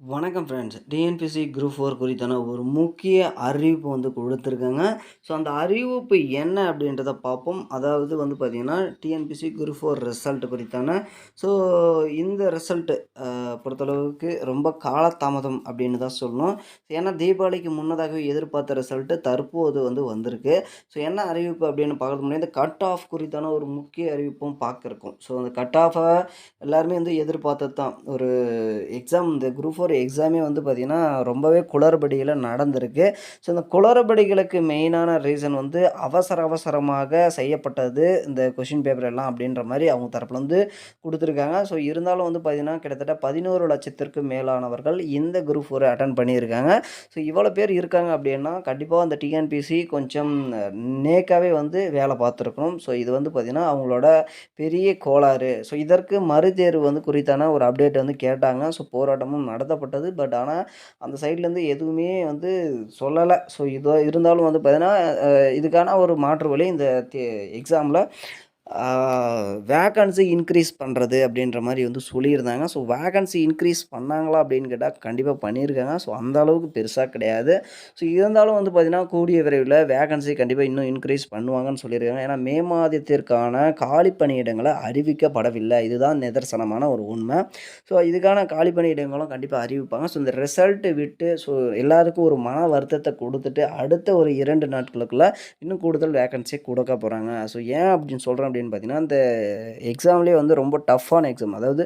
வணக்கம் friends TNPSC group four குறித்தான ஒரு முக்கிய அறிவிப்பு வந்து கொடுத்துருக்காங்க. ஸோ அந்த அறிவிப்பு என்ன அப்படின்றத பார்ப்போம். அதாவது வந்து பார்த்திங்கன்னா டிஎன்பிசி குரூப் ஃபோர் ரிசல்ட் குறித்தான. ஸோ இந்த ரிசல்ட்டு பொறுத்தளவுக்கு ரொம்ப காலதாமதம் அப்படின்னு தான் சொல்லணும். ஏன்னா தீபாவளிக்கு முன்னதாகவே எதிர்பார்த்த ரிசல்ட்டு தற்போது வந்து வந்திருக்கு. ஸோ என்ன அறிவிப்பு அப்படின்னு பார்க்கறது முன்னாடி இந்த கட் ஆஃப் குறித்தான ஒரு முக்கிய அறிவிப்பும் பார்க்குறக்கும் ஸோ அந்த கட் ஆஃபை எல்லாருமே வந்து எதிர்பார்த்தது தான். ஒரு எக்ஸாம் இந்த குரூப் ஃபோர் ஒரு எக்ஸாமே வந்து பார்த்திங்கன்னா ரொம்பவே குளறுபடியில் நடந்திருக்கு. ஸோ இந்த குளறுபடிகளுக்கு மெயினான ரீசன் வந்து அவசர அவசரமாக செய்யப்பட்டது இந்த கொஷின் பேப்பர் எல்லாம் அப்படின்ற மாதிரி அவங்க தரப்பில் வந்து கொடுத்துருக்காங்க. ஸோ இருந்தாலும் வந்து பார்த்திங்கன்னா கிட்டத்தட்ட பதினோரு லட்சத்திற்கு மேலானவர்கள் இந்த குரூப் ஒரு அட்டன் பண்ணியிருக்காங்க. ஸோ இவ்வளோ பேர் இருக்காங்க அப்படின்னா கண்டிப்பாக அந்த டிஎன்பிசி கொஞ்சம் நேக்காகவே வந்து வேலை பார்த்துருக்கணும். ஸோ இது வந்து பார்த்திங்கன்னா அவங்களோட பெரிய கோளாறு. ஸோ இதற்கு மறுதேர்வு வந்து குறித்தான ஒரு அப்டேட் வந்து கேட்டாங்க. ஸோ போராட்டமும் நடத்த சொல்லப்பட்டது பட் ஆனால் அந்த சைட்லேருந்து எதுவுமே வந்து சொல்லலை. ஸோ இதோ இருந்தாலும் வந்து பார்த்தீங்கன்னா இதுக்கான ஒரு மாற்று வழி இந்த எக்ஸாமில் வேகன்சி இன்க்ரீஸ் பண்ணுறது அப்படின்ற மாதிரி வந்து சொல்லியிருந்தாங்க. ஸோ வேகன்சி இன்க்ரீஸ் பண்ணாங்களா அப்படின்னு கேட்டால் கண்டிப்பாக பண்ணியிருக்காங்க. ஸோ அந்த அளவுக்கு பெருசாக கிடையாது. ஸோ இருந்தாலும் வந்து பார்த்திங்கன்னா கூடிய விரைவில் வேகன்சி கண்டிப்பாக இன்னும் இன்க்ரீஸ் பண்ணுவாங்கன்னு சொல்லியிருக்காங்க. ஏன்னா மே மாதத்திற்கான காலி பணியிடங்களை அறிவிக்கப்படவில்லை. இதுதான் நிதர்சனமான ஒரு உண்மை. ஸோ இதுக்கான காலி பணியிடங்களும் கண்டிப்பாக அறிவிப்பாங்க. ஸோ இந்த ரிசல்ட்டு விட்டு ஸோ எல்லாருக்கும் ஒரு மன வருத்தத்தை கொடுத்துட்டு அடுத்த ஒரு இரண்டு நாட்களுக்குள்ளே இன்னும் கூடுதல் வேகன்சி கொடுக்க போகிறாங்க ஸோ ஏன் அப்படின்னு சொல்கிறேன் அப்படின்னு பார்த்தீங்கன்னா அந்த எக்ஸாம்லேயே வந்து ரொம்ப டஃப்பான எக்ஸாம் அதாவது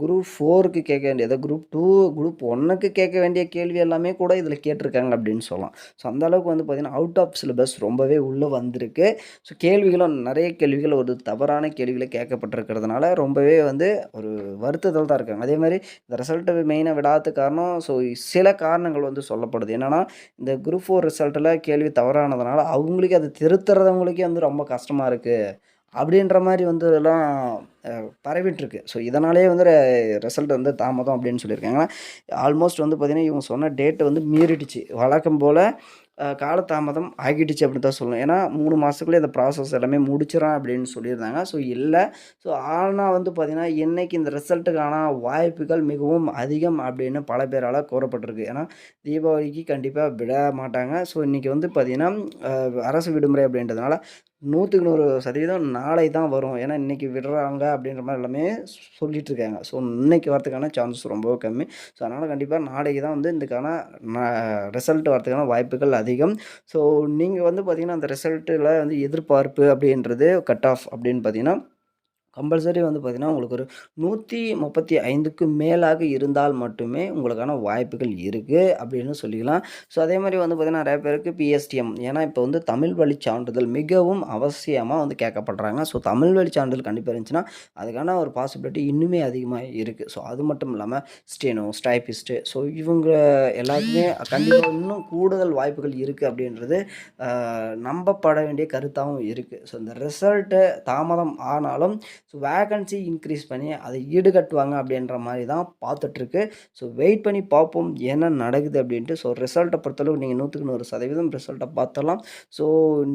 குரூப் ஃபோருக்கு கேட்க வேண்டிய அதாவது குரூப் டூ குரூப் ஒன்னுக்கு கேட்க வேண்டிய கேள்வி எல்லாமே கூட இதில் கேட்டிருக்காங்க அப்படின்னு சொல்லலாம். ஸோ அந்த அளவுக்கு வந்து பார்த்திங்கன்னா அவுட் ஆஃப் சிலபஸ் ரொம்பவே உள்ளே வந்திருக்கு. ஸோ கேள்விகளும் நிறைய கேள்விகள் ஒரு தவறான கேள்விகளை கேட்கப்பட்டிருக்கிறதுனால ரொம்பவே வந்து ஒரு வருத்தத்தில் தான் இருக்காங்க. அதே மாதிரி இந்த ரிசல்ட்டை மெயினாக விடாத காரணம் ஸோ சில காரணங்கள் வந்து சொல்லப்படுது. என்னென்னா இந்த குரூப் ஃபோர் ரிசல்ட்டில் கேள்வி தவறானதுனால அவங்களுக்கு அதை திருத்துறதவங்களுக்கே வந்து ரொம்ப கஷ்டமாக இருக்குது அப்படின்ற மாதிரி வந்து எல்லாம் பரவிட்டுருக்கு. ஸோ இதனாலே வந்து ரிசல்ட் வந்து தாமதம் அப்படின்னு சொல்லியிருக்காங்க. ஆல்மோஸ்ட் வந்து பார்த்திங்கன்னா இவங்க சொன்ன டேட்டை வந்து மீறிடுச்சு. வழக்கம் போல் காலதாமதம் ஆகிடுச்சு அப்படின்னு தான் சொல்லணும். ஏன்னா மூணு மாதத்துக்குள்ளே இந்த ப்ராசஸ் எல்லாமே முடிச்சிடறான் அப்படின்னு சொல்லியிருந்தாங்க. ஸோ இல்லை. ஸோ ஆனால் வந்து பார்த்திங்கன்னா இன்றைக்கி இந்த ரிசல்ட்டுக்கான வாய்ப்புகள் மிகவும் அதிகம் அப்படின்னு பல பேரால் கூறப்பட்டிருக்கு. ஏன்னா தீபாவளிக்கு கண்டிப்பாக விட மாட்டாங்க. ஸோ இன்றைக்கி வந்து பார்த்திங்கன்னா அரசு விடுமுறை அப்படின்றதுனால நூற்றுக்கு நூறு சதவீதம் நாளை தான் வரும். ஏன்னா இன்றைக்கி விடுறாங்க அப்படின்ற மாதிரி எல்லாமே சொல்லிகிட்ருக்காங்க ஸோ இன்றைக்கி வரதுக்கான சான்சஸ் ரொம்ப கம்மி. ஸோ அதனால் கண்டிப்பாக நாளைக்கு தான் வந்து இதுக்கான ரிசல்ட் வரதுக்கான வாய்ப்புகள் அதிகம். ஸோ நீங்கள் வந்து பார்த்திங்கன்னா அந்த ரிசல்ட்டில் வந்து எதிர்பார்ப்பு அப்படின்றது கட் ஆஃப் அப்படின்னு பார்த்தீங்கன்னா கம்பல்சரி வந்து பார்த்திங்கன்னா உங்களுக்கு ஒரு நூற்றி முப்பத்தி ஐந்துக்கு மேலாக இருந்தால் மட்டுமே உங்களுக்கான வாய்ப்புகள் இருக்குது அப்படின்னு சொல்லிக்கலாம். ஸோ அதே மாதிரி வந்து பார்த்திங்கன்னா நிறைய பேருக்கு பிஎஸ்டிஎம் ஏன்னா இப்போ வந்து தமிழ் வழி சான்றிதழ் மிகவும் அவசியமாக வந்து கேட்கப்படுறாங்க. ஸோ தமிழ் வழி சான்றிதழ் கண்டிப்பாக இருந்துச்சுன்னா அதுக்கான ஒரு பாசிபிலிட்டி இன்னுமே அதிகமாக இருக்குது ஸோ அது மட்டும் இல்லாமல் ஸ்டேனோ ஸ்டைபிஸ்ட்டு ஸோ இவங்க எல்லாருக்குமே கண்டிப்பாக இன்னும் கூடுதல் வாய்ப்புகள் இருக்குது அப்படின்றது நம்பப்பட வேண்டிய கருத்தாகவும் இருக்குது ஸோ இந்த ரிசல்ட்டு தாமதம் ஆனாலும் ஸோ வேகன்சி இன்க்ரீஸ் பண்ணி அதை ஈடுகட்டுவாங்க அப்படின்ற மாதிரி தான் பார்த்துட்ருக்கு. ஸோ வெயிட் பண்ணி பார்ப்போம் என்ன நடக்குது அப்படின்ட்டு. ஸோ ரிசல்ட்டை பொறுத்தளவு நீங்கள் நூற்றுக்கு நூறு சதவீதம் ரிசல்ட்டை பார்த்தலாம் ஸோ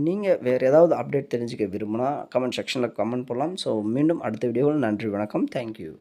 நீங்கள் வேறு ஏதாவது அப்டேட் தெரிஞ்சுக்க விரும்புனா கமெண்ட் செக்ஷனில் கமெண்ட் பண்ணலாம் ஸோ மீண்டும் அடுத்த வீடியோவில் நன்றி வணக்கம். தேங்க்யூ